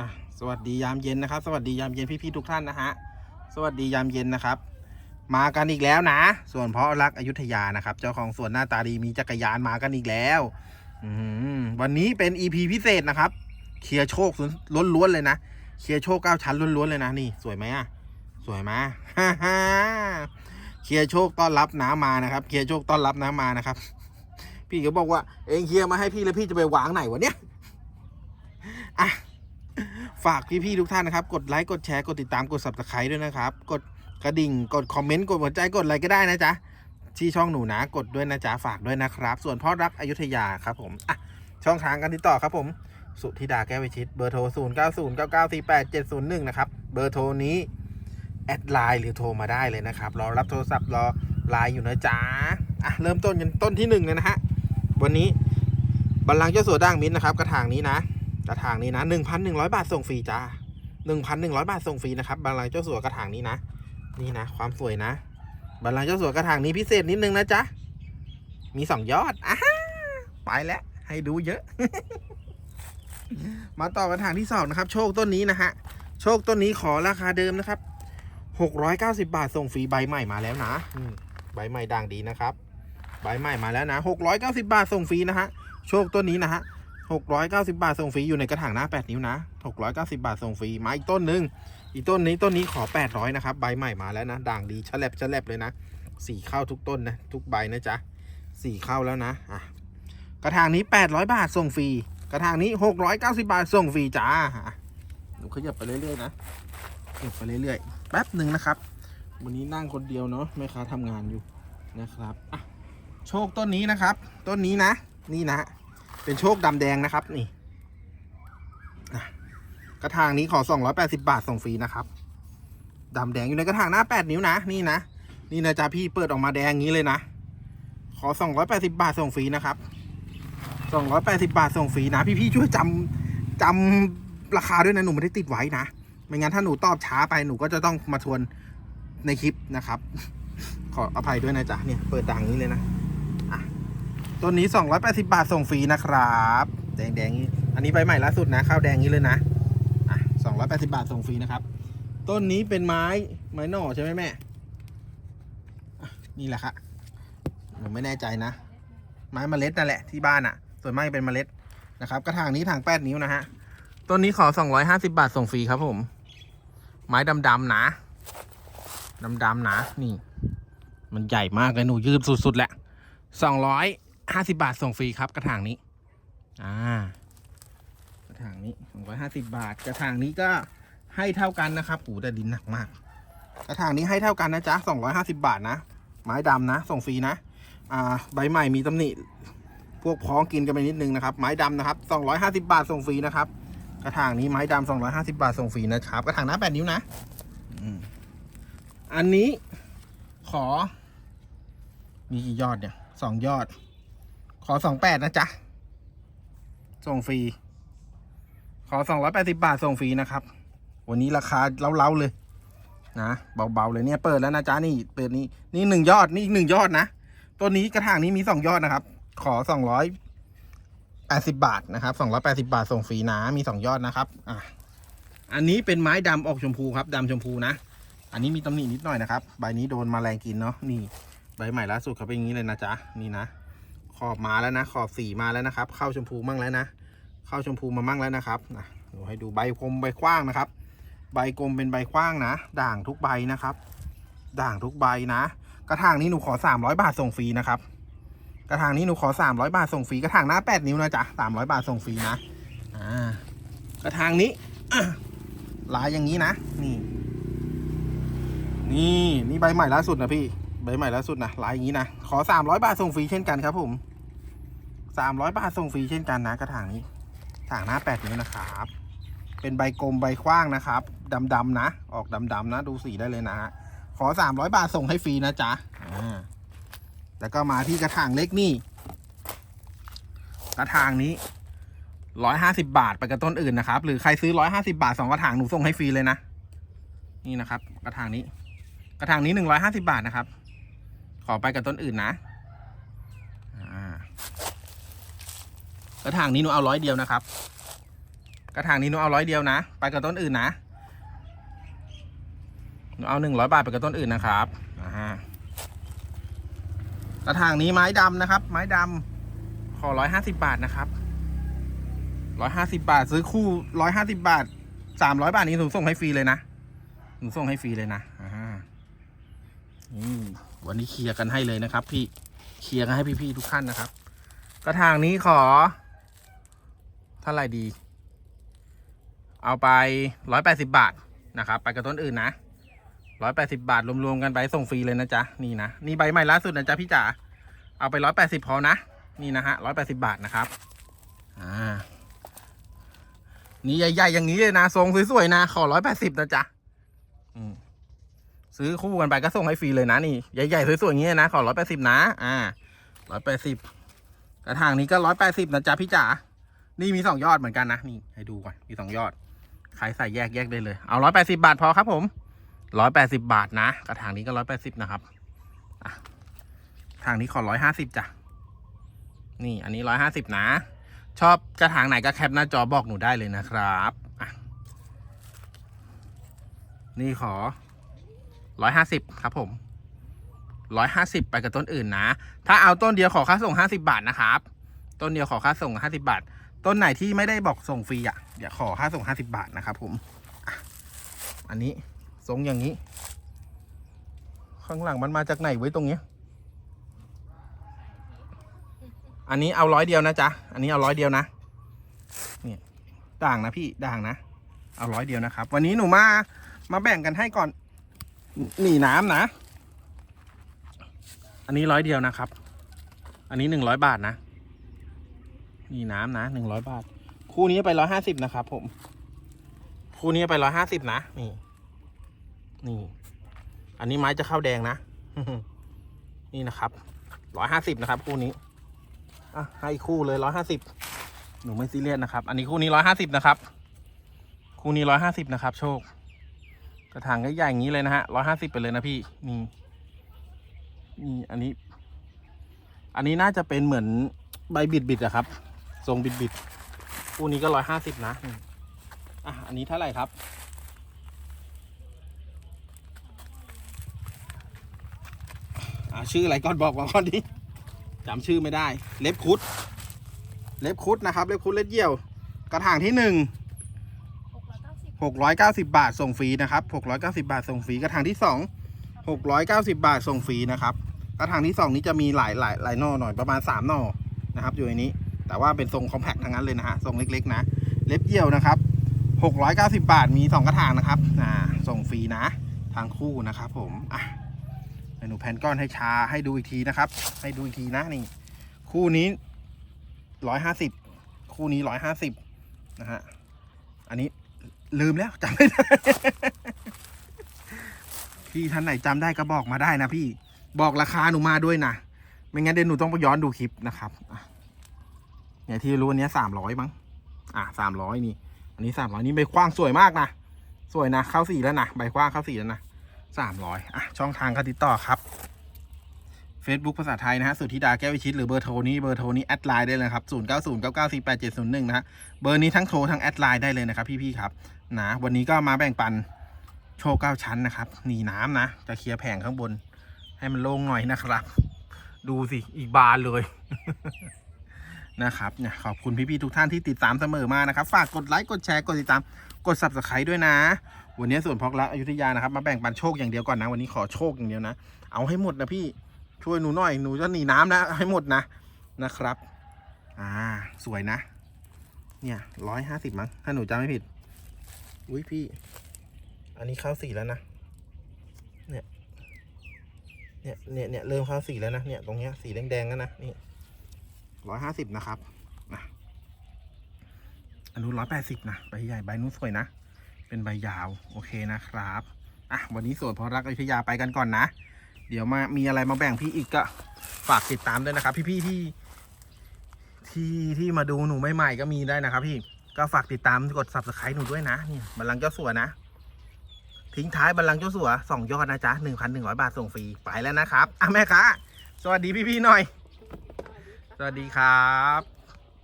อะสวัสดียามเย็นนะครับ สวัสดียามเย็นพี่ๆทุกท่านนะฮะสวัสดียามเย็นนะครับ มากันอีกแล้วนะ ส่วนเพราะรักอยุธยานะครับ เจ้าของสวนหน้าตาดีมีจักรยานมากันอีกแล้วอวันนี้เป็น EP พิเศษนะครับเคลียร์โชคล้วนๆเลยนะเคลียร์โชคเก้าชั้นล้วนๆเลยนะนี่สวยไหมอะสวยไหมฮ่าฮ่าเคลียร์โชคต้อนรับน้ำมานะครับเคลียร์โชคต้อนรับน้ำมานะครับ พี่ก็บอกว่าเองเคลียร์มาให้พี่แล้วพี่จะไปวางไหนวะเนี่ยอะ ฝากพี่ๆทุกท่านนะครับ กดไลค์กดแชร์กดติดตามกด subscribe ด้วยนะครับ กดกระดิ่งกดคอมเมนต์กดหัวใจกดอะไรก็ได้นะจ๊ะที่ช่องหนูนะกดด้วยนะจ๊ะฝากด้วยนะครับ ส่วนพ่อรักอยุธยาครับผมอะช่องทางการติดต่อครับผม สุธิดาแก้ววิชิตเบอร์โทร 0 9 0 9 9 4 8 7 0 1 นะครับ เบอร์โทรนี้ แอดไลน์หรือโทรมาได้เลยนะครับ รอรับโทรศัพท์รอไลน์อยู่นะจ๊ะอะเริ่มต้นกันต้นที่หนึ่งเลยนะฮะวันนี้บัลลังก์เจ้าสัวด่างมิ้นท์นะครับ กระถางนี้นะ กระถางนี้นะหนึ่งพันหนึ่งร้อยบาทส่งฟรีจ้าหนึ่งพันหนึ่งร้อยบาทส่งฟรีนะครับบัลลังเจ้าสัวกระถางนี้นะ นี่นะ ความสวยนะบัลลังเจ้าสัวกระถางนี้พิเศษนิดนึงนะจ๊ะ มีสองยอดอะไปแล้ว ให้ดูเยอะ มาต่อกระถางที่สองนะครับ โชคต้นนี้นะฮะ โชคต้นนี้ขอราคาเดิมนะครับหกร้อยเก้าสิบาทส่งฟรีใบใหม่มาแล้วนะใบใหม่ด่างดีนะครับ ใบใหม่มาแล้วนะหกร้อยเก้าสิบาทส่งฟรีนะฮะ โชคต้นนี้นะฮะ หกร้อยเก้าสิบาทส่งฟรีอยู่ในกระถางหน้าแปดนิ้วนะหกร้อยเก้าสิบาทส่งฟรีมาอีกต้นหนึ่งอีกต้นนี้ต้นนี้ขอแปดร้อยนะครับ ใบใหม่มาแล้วนะ ด่างดีฉลับฉลับเลยนะสี่เข้าทุกต้นนะ ทุกใบนะจ๊ะสี่เข้าแล้วนะอะกระถางนี้แปดร้อยบาทส่งฟรีกระถางนี้หกร้อยเก้าสิบาทส่งฟรีจ้าหนูขยับไปเรื่อยๆนะขยับไปเรื่อยๆแป๊บหนึ่งนะครับ วันนี้นั่งคนเดียวเนาะแม่ค้าทำงานอยู่นะครับอะโชคต้นนี้นะครับ ต้นนี้นะ นี่นะ เป็นโชคดำแดงนะครับ นี่กระถางนี้ขอ 280 บาทส่งฟรีนะครับดำแดงอยู่ในกระถางหน้า 8 นิ้วนะ นี่นะ นี่นะจ๊ะพี่เปิดออกมาแดงงี้เลยนะ ขอ 280 บาทส่งฟรีนะครับ 280 บาทส่งฟรีนะ พี่ๆช่วยจำจำราคาด้วยนะหนูไม่ได้ติดไว้นะ ไม่งั้นถ้าหนูตอบช้าไปหนูก็จะต้องมาทวนในคลิปนะครับ ขออภัยด้วยนะจ๊ะเนี่ยเปิดดังนี้เลยนะ ต้นนี้ 280 บาทส่งฟรีนะครับ แดงแดงๆนี้ อันนี้ใบใหม่ล่าสุดนะข้าวแดงนี้เลยนะอะ280 บาทส่งฟรีนะครับ ต้นนี้เป็นไม้ไม้หน่อใช่ไหมแม่ นี่แหละครับผมไม่แน่ใจนะ ไม้เมล็ดนั่นแหละที่บ้านอะ่ะ ส่วนมากเป็นเมล็ดนะครับกระถางนี้ถาง8นิ้วนะฮะต้นนี้ขอ 250 บาทส่งฟรีครับผม ไม้ดำๆนะดำๆนะนี่ มันใหญ่มากเลยหนูยืดสุดๆแหละสองร้อย ห้าสิบาทส่งฟรีครับกระถางนี้ อ่ากระถางนี้สองร้อยห้าสิบาท กระถางนี้ก็ให้เท่ากันนะครับปูแต่ดินหนักมาก กระถางนี้ให้เท่ากันนะจ๊ะสองร้อยห้าสิบาทนะ ไม้ดำนะ ส่งฟรีนะ อ่า ใบใหม่มีตำหนิ พวกพ้องกินกันไปนิดนึงนะครับ ไม้ดำนะครับสองร้อยห้าสิบาทส่งฟรีนะครับ กระถางนี้ไม้ดำสองร้อยห้าสิบาทส่งฟรีนะครับ กระถางหน้าแปดนิ้วนะ อันนี้ขอ มีกี่ยอดเนี่ยสองยอด ขอสองแปดนะจ๊ะ ส่งฟรี ขอสองร้อยแปดสิบาทส่งฟรีนะครับ วันนี้ราคาเล้าๆเลย นะเบาๆเลยเนี่ยเปิดแล้วนะจ๊ะนี่เปิดนี้นี่หนึ่งยอดนี่อีกหนึ่งยอดนะตัวนี้กระถางนี้มีสองยอดนะครับ ขอสองร้อยแปดสิบาทนะครับสองร้อยแปดสิบาทส่งฟรีนะมีสองยอดนะครับ อะอันนี้เป็นไม้ดำออกชมพูครับดำชมพูนะอันนี้มีตำหนินิดหน่อยนะครับ ใบนี้โดนมแมลงกินเนาะนี่ใบใหม่ล่าสุดเขาเป็นอย่างนี้เลยนะจ๊ะนี่นะ ขอบมาแล้วนะ ขอบสีมาแล้วนะครับ เข้าชมพูมั่งแล้วนะ เข้าชมพูมามั่งแล้วนะครับนะเดี๋ยวให้ดูใบคมใบกว้างนะครับ ใบกลมเป็นใบกว้างนะ ด่างทุกใบนะครับ ด่างทุกใบนะ กระถางนี้หนูขอ300บาทส่งฟรีนะครับ กระถางนี้หนูขอ300บาทส่งฟรี กระถางหน้า8นิ้วนะจ๊ะ300บาทส่งฟรีนะ อ่า กระถางนี้ลายอย่างนี้นะ นี่ นี่นี่ใบใหม่ล่าสุดนะพี่ใบใหม่ล่าสุดนะลายอย่างนี้นะ ขอสามร้อยบาทส่งฟรีเช่นกันครับผม สามร้อยบาทส่งฟรีเช่นกันนะกระถางนี้ถางหน้าแปดนิ้วนะครับ เป็นใบกลมใบกว้างนะครับดำๆนะ ออกดำๆนะ ดูสีได้เลยนะฮะขอสามร้อยบาทส่งให้ฟรีนะจ๊ะอ่าแล้วก็มาที่กระถางเล็กนี่ กระถางนี้ร้อยห้าสิบาทไปกับต้นอื่นนะครับ หรือใครซื้อร้อยห้าสิบาทสองกระถางหนูส่งให้ฟรีเลยนะ นี่นะครับ กระถางนี้ กระถางนี้หนึ่งร้อยห้าสิบาทนะครับ ขอไปกับต้นอื่นนะอ่า กระถางนี้หนูเอาร้อยเดียวนะครับ กระถางนี้หนูเอาร้อยเดียวนะ ไปกับต้นอื่นนะ หนูเอาหนึ่งร้อยบาทไปกับต้นอื่นนะครับอ่าฮะกระถางนี้ไม้ดำนะครับ ไม้ดำขอร้อยห้าสิบาทนะครับร้อยห้าสิบาท ซื้อคู่ร้อยห้าสิบาทสามร้อยบาทนี้หนูส่งให้ฟรีเลยนะหนูส่งให้ฟรีเลยนะอ่าฮะนี่วันนี้เคลียร์กันให้เลยนะครับ พี่เคลียร์กันให้พี่ๆทุกท่านนะครับ กระถางนี้ขอ เท่าไหร่ดี เอาไปร้อยแปดสิบาทนะครับ ไปกับต้นอื่นนะร้อยแปดสิบาท รวม ๆ กันไปส่งฟรีเลยนะจ๊ะ นี่นะ นี่ใบใหม่ล่าสุดนะจ๊ะพี่จ๋าเอาไปร้อยแปดสิบพอนะ นี่นะฮะร้อยแปดสิบาทนะครับ อ่า นี่ใหญ่ ๆ อย่างนี้เลยนะ ทรงสวย ๆ นะ ขอร้อยแปดสิบนะจ๊ะ อืมซื้อคู่กันไปก็ส่งให้ฟรีเลยนะนี่ใหญ่ๆสวยๆอย่างนี้นะขอร้อยแปดสิบนะ อ่าร้อยแปดสิบกระถางนี้ก็ร้อยแปดสิบนะจ๊ะพี่จ๋า นี่มีสองยอดเหมือนกันนะนี่ให้ดูก่อนมีสองยอดใครใส่แยกแยกได้เลย เอาร้อยแปดสิบาทพอครับผมร้อยแปดสิบาทนะ กระถางนี้ก็ร้อยแปดสิบนะครับทางนี้ขอร้อยห้าสิบจ้ะ นี่อันนี้ร้อยห้าสิบนะ ชอบกระถางไหนก็แคปหน้าจอบอกหนูได้เลยนะครับนี่ขอร้อยห้าสิบครับผมร้อยห้าสิบไปกับต้นอื่นนะ ถ้าเอาต้นเดียวขอค่าส่งห้าสิบาทนะครับ ต้นเดียวขอค่าส่งห้าสิบาท ต้นไหนที่ไม่ได้บอกส่งฟรีอะเดี๋ยวขอค่าส่งห้าสิบาทนะครับผมอันนี้ทรงอย่างนี้ ข้างหลังมันมาจากไหนไว้ตรงเนี้ย อันนี้เอาร้อยเดียวนะจ๊ะ อันนี้เอาร้อยเดียวนะ เนี่ยด่างนะพี่ด่างนะ เอาร้อยเดียวนะครับ วันนี้หนูมา มาแบ่งกันให้ก่อน หนีน้ำนะ อันนี้ร้อยเดียวนะครับ อันนี้หนึ่งร้อยบาทนะ นี่น้ำนะหนึ่งร้อยบาท คู่นี้ไปร้อยห้าสิบนะครับผม คู่นี้ไปร้อยห้าสิบนะ นี่ นี่ อันนี้ไม้จะเข้าแดงนะ นี่นะครับร้อยห้าสิบนะครับ คู่นี้ อะ ให้คู่เลยร้อยห้าสิบหนูไม่ซีเรียสนะครับ อันนี้คู่นี้ร้อยห้าสิบนะครับ คู่นี้ร้อยห้าสิบนะครับ โชค กระถางก็ใหญ่อย่างนี้เลยนะฮะร้อยห้าสิบไปเลยนะพี่ นี่ นี่ อันนี้ อันนี้น่าจะเป็นเหมือนใบบิดบิดๆอะครับ ทรงบิดบิดๆคู่นี้ก็ร้อยห้าสิบนะอืมอะอันนี้เท่าไหร่ครับ อ่าชื่ออะไรก่อนบอกมาก่อนดิจำชื่อไม่ได้ เล็บคุด เล็บคุดนะครับ เล็บคุดเล็บเยี่ยว กระถางที่หนึ่งหกร้อยเก้าสิบ690บาทส่งฟรีนะครับ690บาทส่งฟรีกระถางที่2 690บาทส่งฟรีนะครับกระถางที่2นี้จะมีหลายหลายหลายหน่อหน่อยประมาณ3หน่อนะครับ อยู่ในนี้ แต่ว่าเป็นทรงคอมแพคทั้งนั้นเลยนะฮะทรงเล็กๆ นะ เล็บเยี่ยวนะครับ 690 บาทมี 2 กระถางนะครับอ่าส่งฟรีนะทางคู่นะครับผมอะเดี๋ยวหนูแผ่นก้อนให้ชาให้ดูอีกทีนะครับ ให้ดูอีกทีนะนี่ คู่นี้ 150 คู่นี้ 150 นะฮะอันนี้ลืมแล้วจำไม่ได้พี่ท่านไหนจำได้ก็บอกมาได้นะพี่บอกราคาหนูมาด้วยนะ ไม่งั้นเดี๋ยวหนูต้องไปย้อนดูคลิปนะครับอะ เนี่ยที่รู้อันเนี้สามร้อยมั้ง อะสามร้อยนี่ อันนี้สามร้อยนี่ใบกว้างสวยมากนะ สวยนะเข้าสีแล้วนะใบกว้างเข้าสีแล้วนะสามร้อยอะช่องทางการติดต่อครับ Facebook ภาษาไทยนะฮะสุธิดาแก้ววิชิตหรือเบอร์โทรนี้เบอร์โทรนี้แอดไลน์ได้เลยครับ 0 9 0 9 9 4 8 7 0 1 นะฮะเบอร์นี้ทั้งโทรทั้งแอดไลน์ได้เลยนะครับ พี่ๆครับนะวันนี้ก็มาแบ่งปันโชว์เก้าชั้นนะครับหนีน้ำนะ จะเคลียร์แผงข้างบน ให้มันโล่งหน่อยนะครับ ดูสิอีกบานเลย นะครับเนี่ยขอบคุณพี่ๆทุกท่านที่ติดตามเสมอมานะครับ ฝากกดไลค์กดแชร์กดติดตามกด subscribe ด้วยนะ วันนี้ส่วนพอกรักอยุธยานะครับมาแบ่งปันโชคอย่างเดียวก่อนนะ วันนี้ขอโชคอย่างเดียวนะ เอาให้หมดนะพี่ช่วยหนูหน่อยหนูจะหนีน้ำนะให้หมดนะนะครับ อ่าสวยนะ เนี่ยร้อยห้าสิบมั้งถ้าหนูจำไม่ผิดอุ้ยพี่ อันนี้เข้าสีแล้วนะเนี่ยเนี่ยเนี่ยเนี่ยเริ่มเข้าสีแล้วนะเนี่ยตรงเนี้ยสีแดงๆแล้วนะนี่ ร้อยห้าสิบนะครับนะอันนู้นร้อยแปดสิบนะใบใหญ่ใบนู้นสวยนะ เป็นใบยาวโอเคนะครับอะวันนี้สวนพอรักอยุธยาไปกันก่อนนะ เดี๋ยวมามีอะไรมาแบ่งพี่อีกก็ฝากติดตามด้วยนะครับ พี่ๆที่ที่ที่มาดูหนูใหม่ๆก็มีได้นะครับ พี่ก็ฝากติดตามกด subscribe หนูด้วยนะนี่บัลลังก์เจ้าสัวนะ ทิ้งท้ายบัลลังก์เจ้าสัวสองยอดนะจ๊ะหนึ่งพันหนึ่งร้อยบาทส่งฟรีไปแล้วนะครับอะแม่ค้าสวัสดีพี่ๆหน่อย สวัสดีครับ